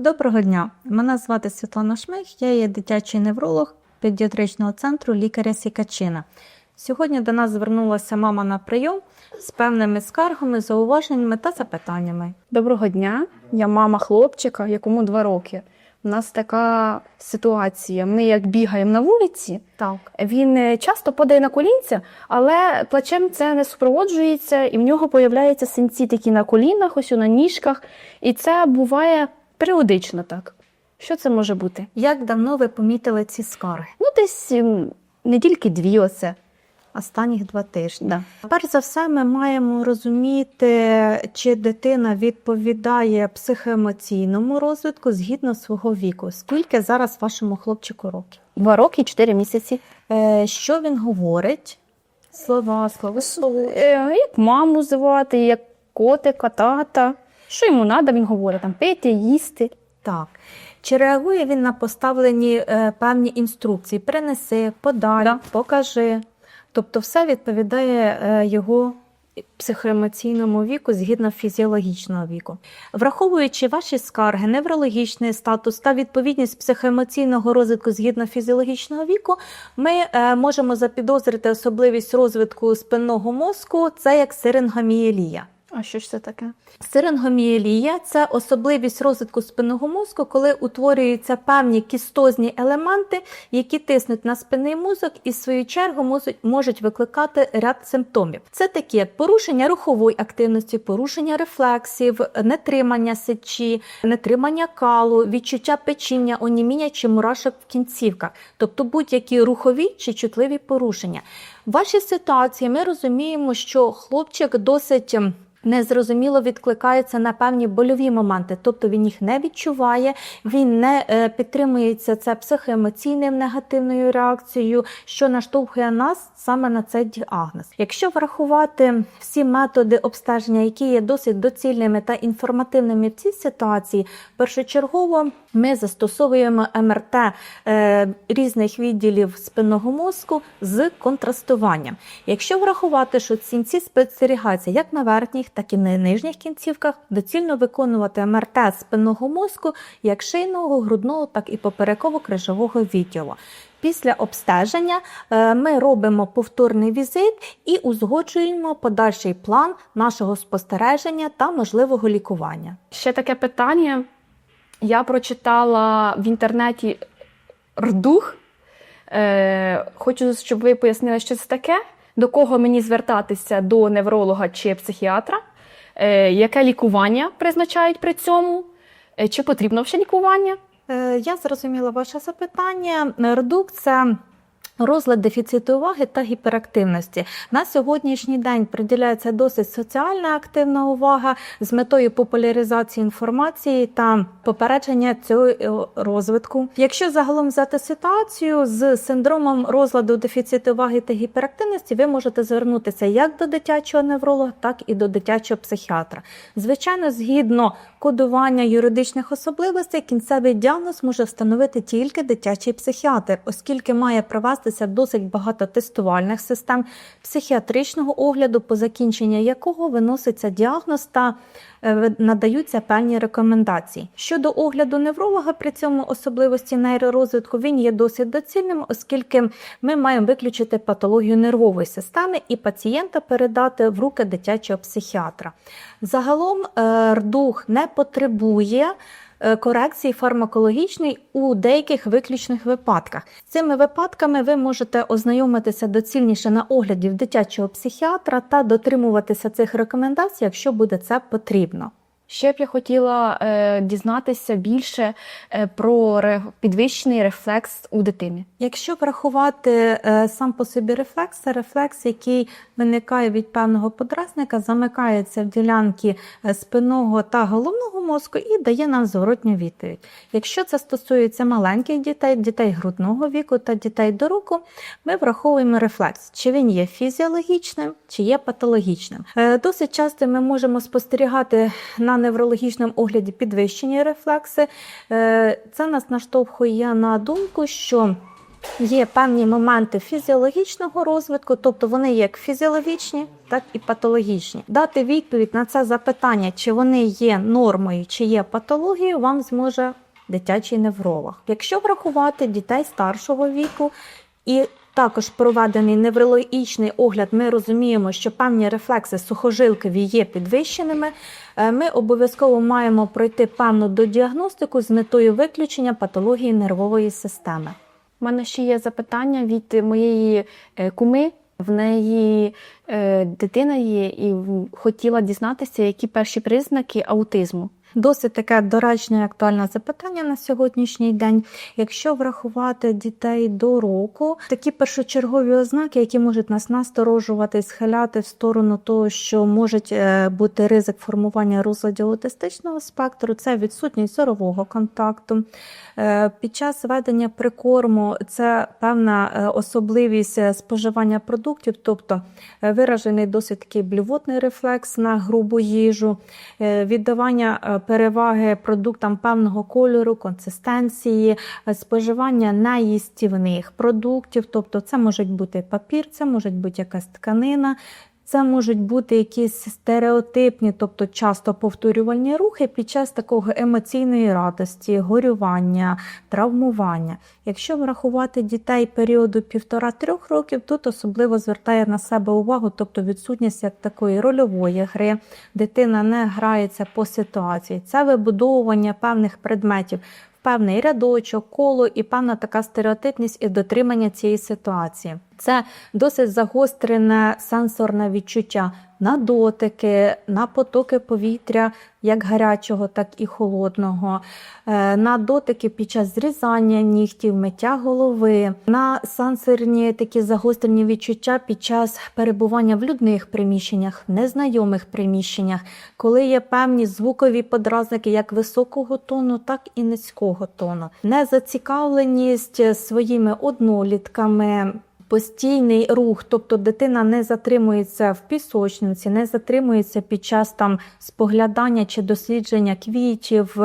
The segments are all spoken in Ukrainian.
Доброго дня! Мене звати Світлана Шмих, я є дитячий невролог педіатричного центру лікаря Сікачина. Сьогодні до нас звернулася мама на прийом з певними скаргами, зауваженнями та запитаннями. Доброго дня, я мама хлопчика, якому два роки. У нас така ситуація. Ми як бігаємо на вулиці, Так, він е, часто падає на колінця, але плачем це не супроводжується, і в нього появляються синці такі на колінах, ось на ніжках. І це буває періодично так. Що це може бути? як давно ви помітили ці скарги? Ну, десь м, недільки дві оце. Останніх два тижні. Да. Перш за все, ми маємо розуміти, чи дитина відповідає психоемоційному розвитку згідно свого віку. Скільки зараз вашому хлопчику років? Два роки чотири місяці. Е, що він говорить? Слова, слова. Е, Як маму звати, як котика, тата. Що йому треба, він говорить там пити, їсти. Так. Чи реагує він на поставлені е, певні інструкції? Принеси, подай, Да. покажи. Тобто все відповідає е, його психоемоційному віку згідно фізіологічного віку. Враховуючи ваші скарги, неврологічний статус та відповідність психоемоційного розвитку згідно фізіологічного віку, ми е, можемо запідозрити особливість розвитку спинного мозку, це як сирингомієлія. А що ж це таке? Сирингомієлія це особливість розвитку спинного мозку, коли утворюються певні кістозні елементи, які тиснуть на спинний мозок і в свою чергу можуть, викликати ряд симптомів. Це такі порушення рухової активності, порушення рефлексів, нетримання сечі, нетримання калу, відчуття печіння, оніміння чи мурашок в кінцівках, тобто будь-які рухові чи чутливі порушення. В вашій ситуації ми розуміємо, що хлопчик досить. Незрозуміло відкликається на певні больові моменти, тобто він їх не відчуває, він не е, підтримується це психоемоційним негативною реакцією, що наштовхує нас саме на цей діагноз. Якщо врахувати всі методи обстеження, які є досить доцільними та інформативними в цій ситуації, першочергово ми застосовуємо МРТ е, різних відділів спинного мозку з контрастуванням. Якщо врахувати, що цінці спостерігаються як на верхніх, так і на нижніх кінцівках, доцільно виконувати МРТ спинного мозку як шийного, грудного, так і попереково-крижового відділу. Після обстеження е, ми робимо повторний візит і узгоджуємо подальший план нашого спостереження та можливого лікування. Ще таке питання. Я прочитала в інтернеті рдух. Е, хочу, щоб ви пояснили, що це таке, до кого мені звертатися до невролога чи психіатра, е, яке лікування призначають при цьому, е, чи потрібно ще лікування? Е, Я зрозуміла ваше запитання. Редукція. Розлад дефіциту уваги та гіперактивності. На сьогоднішній день приділяється досить соціальна активна увага з метою популяризації інформації та попередження цього розвитку. Якщо загалом взяти ситуацію з синдромом розладу дефіциту уваги та гіперактивності, ви можете звернутися як до дитячого невролога, так і до дитячого психіатра. Звичайно, згідно кодування юридичних особливостей, кінцевий діагноз може встановити тільки дитячий психіатр, оскільки має провестися досить багато тестувальних систем психіатричного огляду, по закінченню якого виноситься діагноз та е, надаються певні рекомендації. Щодо огляду невролога при цьому особливості нейророзвитку, він є досить доцільним, оскільки ми маємо виключити патологію нервової системи і пацієнта передати в руки дитячого психіатра. Загалом е, рдух не потребує корекції фармакологічної у деяких виключних випадках. Цими випадками ви можете ознайомитися доцільніше на огляді в дитячого психіатра та дотримуватися цих рекомендацій, якщо буде це потрібно. Ще б я хотіла е, дізнатися більше е, про ре- підвищений рефлекс у дитини. Якщо врахувати е, сам по собі рефлекс, це рефлекс, який виникає від певного подразника, замикається в ділянки е, спинного та головного мозку і дає нам зворотню відповідь. Якщо це стосується маленьких дітей, дітей грудного віку та дітей до року, ми враховуємо рефлекс, чи він є фізіологічним, чи є патологічним. Е, Досить часто ми можемо спостерігати на неврологічному огляді підвищені рефлекси. Е, Це нас наштовхує на думку, що Є певні моменти фізіологічного розвитку, тобто вони як фізіологічні, так і патологічні. Дати відповідь на це запитання, чи вони є нормою, чи є патологією, вам зможе дитячий невролог. Якщо врахувати дітей старшого віку і також проведений неврологічний огляд, ми розуміємо, що певні рефлекси сухожилкові є підвищеними. Е, Ми обов'язково маємо пройти певну додіагностику з метою виключення патології нервової системи. У мене ще є запитання від моєї е, куми. В неї е, дитина є і хотіла дізнатися, які перші признаки аутизму. Досить таке доречне і актуальне запитання на сьогоднішній день. Якщо врахувати дітей до року, такі першочергові ознаки, які можуть нас насторожувати схиляти в сторону того, що може бути ризик формування розладів аутистичного спектру, це відсутність зорового контакту. Е, Під час ведення прикорму це певна е, особливість е, споживання продуктів, тобто виражений досить такий блювотний рефлекс на грубу їжу, віддавання переваги продуктам певного кольору, консистенції, е, споживання неїстівних продуктів, тобто це можуть бути папір, це може бути якась тканина. Це можуть бути якісь стереотипні, тобто часто повторювальні рухи під час такого емоційної радості, горювання, травмування. Якщо врахувати дітей періоду півтора-трьох років, тут особливо звертає на себе увагу, тобто відсутність як такої рольової гри, дитина не грається по ситуації. Це вибудовування певних предметів. Певний рядочок, коло і певна така стереотипність і дотримання цієї ситуації. Це досить загострене сенсорне відчуття на дотики, на потоки повітря, як гарячого, так і холодного, е, на дотики під час зрізання нігтів, миття голови, на сенсорні такі загострені відчуття під час перебування в людних приміщеннях, незнайомих приміщеннях, коли є певні звукові подразники як високого тону, так і низького тону, незацікавленість своїми однолітками. Постійний рух, тобто дитина не затримується в пісочниці, не затримується під час там споглядання чи дослідження квітів,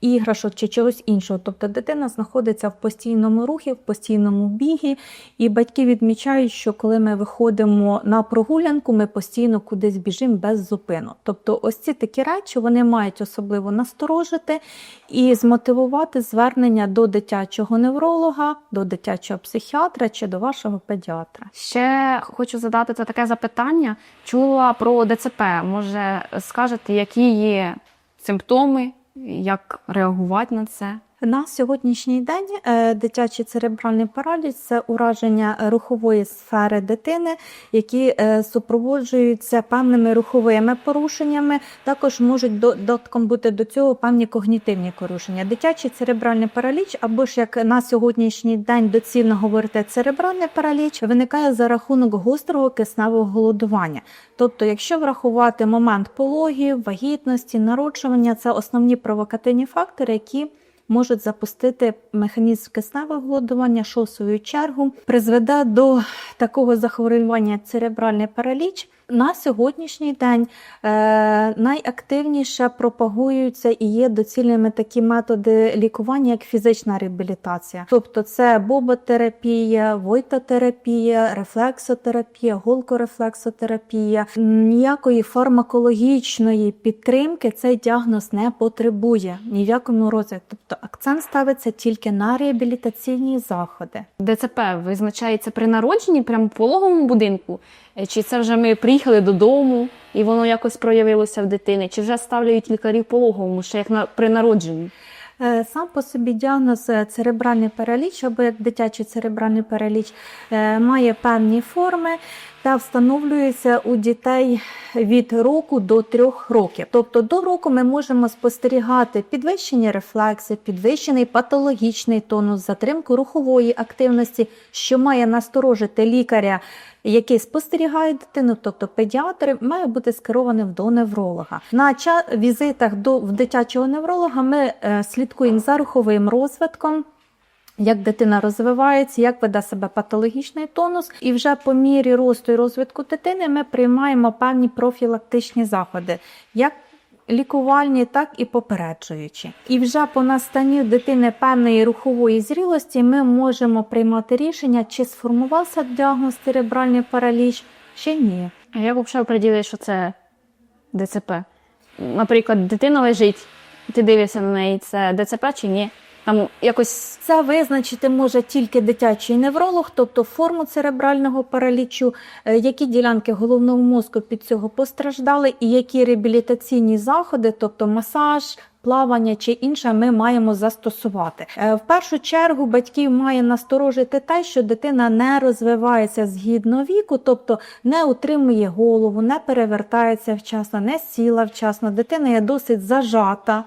іграшок чи чогось іншого. Тобто дитина знаходиться в постійному рухі, в постійному бігі, і батьки відмічають, що коли ми виходимо на прогулянку, ми постійно кудись біжимо без зупину. Тобто, ось ці такі речі вони мають особливо насторожити і змотивувати звернення до дитячого невролога, до дитячого психіатра чи до вашого педіатра. Ще хочу задати таке запитання. Чула про ДЦП. Може, скажете, які є симптоми, як реагувати на це? На сьогоднішній день е, дитячий церебральний параліч це ураження рухової сфери дитини, які е, супроводжуються певними руховими порушеннями. Також можуть додатком бути до цього певні когнітивні порушення. Дитячий церебральний параліч, або ж як на сьогоднішній день доцільно говорити церебральний параліч, виникає за рахунок гострого кисневого голодування. Тобто, якщо врахувати момент пологів, вагітності, народжування, це основні провокативні фактори, які можуть запустити механізм кисневого голодування, що в свою чергу призведе до такого захворювання церебральний параліч. На сьогоднішній день е, найактивніше пропагуються і є доцільними такі методи лікування, як фізична реабілітація. Тобто це боботерапія, войтотерапія, рефлексотерапія, голкорефлексотерапія. Ніякої фармакологічної підтримки цей діагноз не потребує ні в якому розі. Тобто акцент ставиться тільки на реабілітаційні заходи. ДЦП визначається при народженні, прямо в пологовому будинку? Е, Чи це вже ми приїхали додому і воно якось проявилося в дитини? Чи вже ставляють лікарі пологовому, ще як на при народженні? Е, Сам по собі діагноз е, церебральний параліч або як дитячий церебральний параліч е, має певні форми та встановлюється у дітей від року до трьох років. Тобто до року ми можемо спостерігати підвищені рефлекси, підвищений патологічний тонус, затримку рухової активності, що має насторожити лікаря. Який спостерігає дитину, тобто педіатр, має бути скерованим до невролога. На візитах до в дитячого невролога ми е, слідкуємо за руховим розвитком, як дитина розвивається, як веде себе патологічний тонус, і вже по мірі росту і розвитку дитини ми приймаємо певні профілактичні заходи, як лікувальні, так і попереджуючі. І вже по настанню дитини певної рухової зрілості ми можемо приймати рішення, чи сформувався діагноз церебральний параліч, чи ні. А як взагалі оприділити, що це ДЦП? Наприклад, дитина лежить, ти дивишся на неї, це ДЦП чи ні? Там якось Це визначити може тільки дитячий невролог, тобто форму церебрального паралічу, е, які ділянки головного мозку під цього постраждали, і які реабілітаційні заходи, тобто масаж. Плавання чи інше ми маємо застосувати. Е, В першу чергу батьків має насторожити те, що дитина не розвивається згідно віку, тобто не утримує голову, не перевертається вчасно, не сіла вчасно, дитина є досить зажата.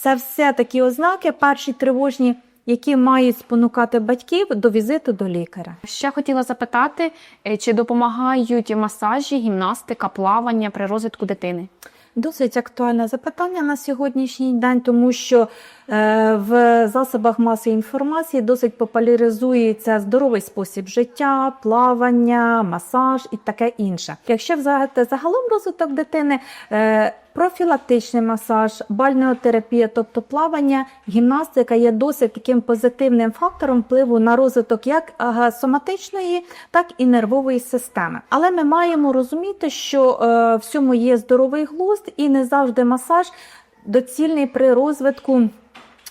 Це все такі ознаки, перші тривожні, які мають спонукати батьків до візиту до лікаря. ще хотіла запитати, е, чи допомагають масажі, гімнастика, плавання при розвитку дитини? Досить актуальне запитання на сьогоднішній день, тому що е, в засобах масової інформації досить популяризується здоровий спосіб життя, плавання, масаж і таке інше. Якщо взяти загалом розвиток дитини, е, профілактичний масаж, бальнеотерапія, тобто плавання, гімнастика є досить таким позитивним фактором впливу на розвиток як соматичної, так і нервової системи. Але ми маємо розуміти, що е, в цьому є здоровий глузд, і не завжди масаж доцільний при розвитку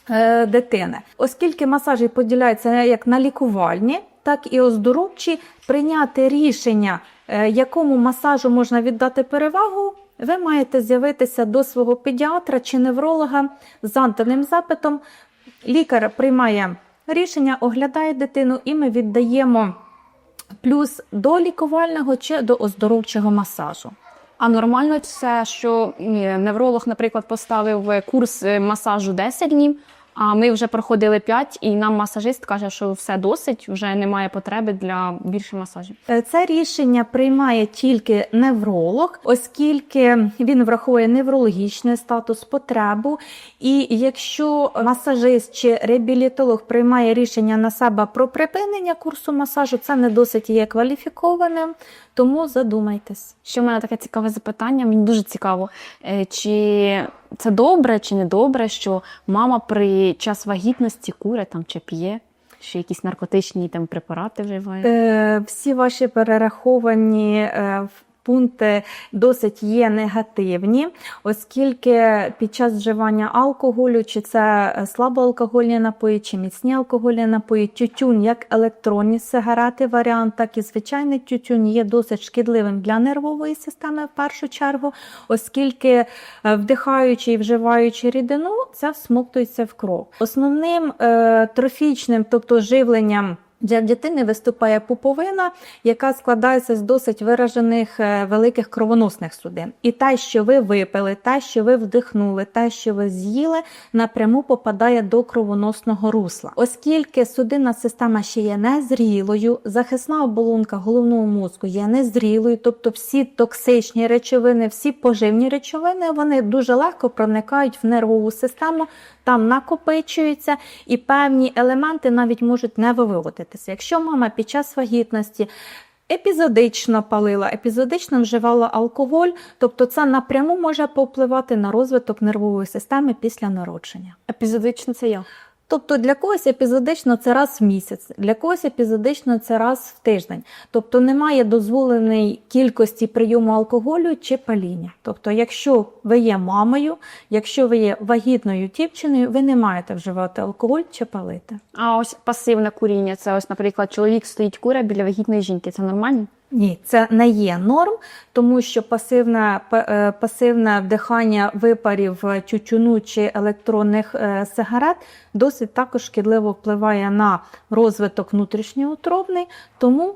е, дитини. Оскільки масажі поділяються як на лікувальні, так і оздоровчі, прийняти рішення, е, якому масажу можна віддати перевагу. Ви маєте з'явитися до свого педіатра чи невролога з заданим запитом. Лікар приймає рішення, оглядає дитину, і ми віддаємо плюс до лікувального чи до оздоровчого масажу. А нормально це, що невролог, наприклад, поставив курс е, масажу 10 днів, а ми вже проходили 5, і нам масажист каже, що все досить, вже немає потреби для більше масажів. Е, Це рішення приймає тільки невролог, оскільки він враховує неврологічний статус, потребу. І якщо масажист чи реабілітолог приймає рішення на себе про припинення курсу масажу, це не досить є кваліфікованим, тому задумайтесь. що в мене таке цікаве запитання, мені дуже цікаво. Е, Чи це добре, чи не добре, що мама при час вагітності куре там чи п'є, що якісь наркотичні там препарати вживає? Е, Всі ваші перераховані е, пункти досить є негативні, оскільки під час вживання алкоголю, чи це е, слабоалкогольні напої, чи міцні алкогольні напої, тютюн, як електронні сигарети, варіант, так і звичайний тютюн є досить шкідливим для нервової системи в першу чергу, оскільки е, вдихаючи і вживаючи рідину, це всмоктується в кров. Основним е, трофічним, тобто живленням. Для дитини виступає пуповина, яка складається з досить виражених е, великих кровоносних судин. І те, що ви випили, те, що ви вдихнули, те, що ви з'їли, напряму попадає до кровоносного русла. Оскільки судинна система ще є незрілою, захисна оболонка головного мозку є незрілою, тобто всі токсичні речовини, всі поживні речовини, вони дуже легко проникають в нервову систему, там накопичуються, і певні елементи навіть можуть не виводитися. Якщо мама під час вагітності епізодично палила, епізодично вживала алкоголь, тобто це напряму може повпливати на розвиток нервової системи після народження. Епізодично це я. Тобто для когось епізодично це раз в місяць, для когось епізодично це раз в тиждень. Тобто немає дозволеної кількості прийому алкоголю чи паління. Тобто, якщо ви є мамою, якщо ви є вагітною дівчиною, ви не маєте вживати алкоголь чи палити. А ось пасивне куріння це ось, наприклад, чоловік стоїть куре біля вагітної жінки. Це нормально? Ні, це не є норм, тому що пасивне, е, пасивне вдихання випарів е, тютюну чи електронних е, сигарет досить також шкідливо впливає на розвиток внутрішньоутробний, тому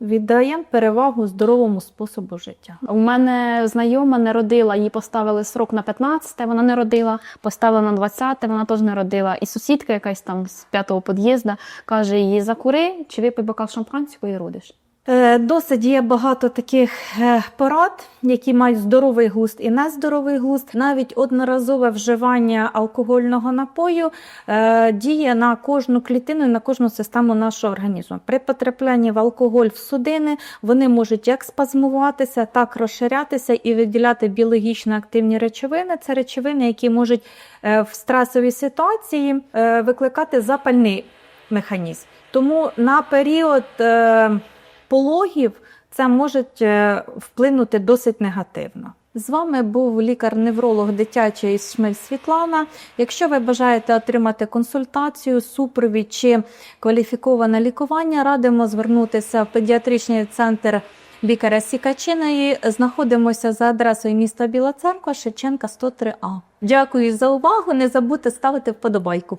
віддаємо перевагу здоровому способу життя. У мене знайома не родила, їй поставили срок на 15, вона не родила, поставили на 20, вона теж не родила. І сусідка якась там з п'ятого під'їзду каже їй закури чи випий бокал шампанського і родиш. Е, Досить є багато таких е, порад, які мають здоровий глузд і нездоровий глузд. Навіть одноразове вживання алкогольного напою е, діє на кожну клітину і на кожну систему нашого організму. При потраплянні в алкоголь в судини вони можуть як спазмуватися, так розширятися і виділяти біологічно активні речовини. Це речовини, які можуть в стресовій ситуації викликати запальний механізм. Тому на період пологів це може е, вплинути досить негативно. З вами був лікар-невролог дитячий Шмель Світлана. Якщо ви бажаєте отримати консультацію, супровід чи кваліфіковане лікування, радимо звернутися в педіатричний центр лікаря Сікачиної. Знаходимося за адресою міста Біла Церква, Шевченка 103А. Дякую за увагу. Не забудьте ставити вподобайку.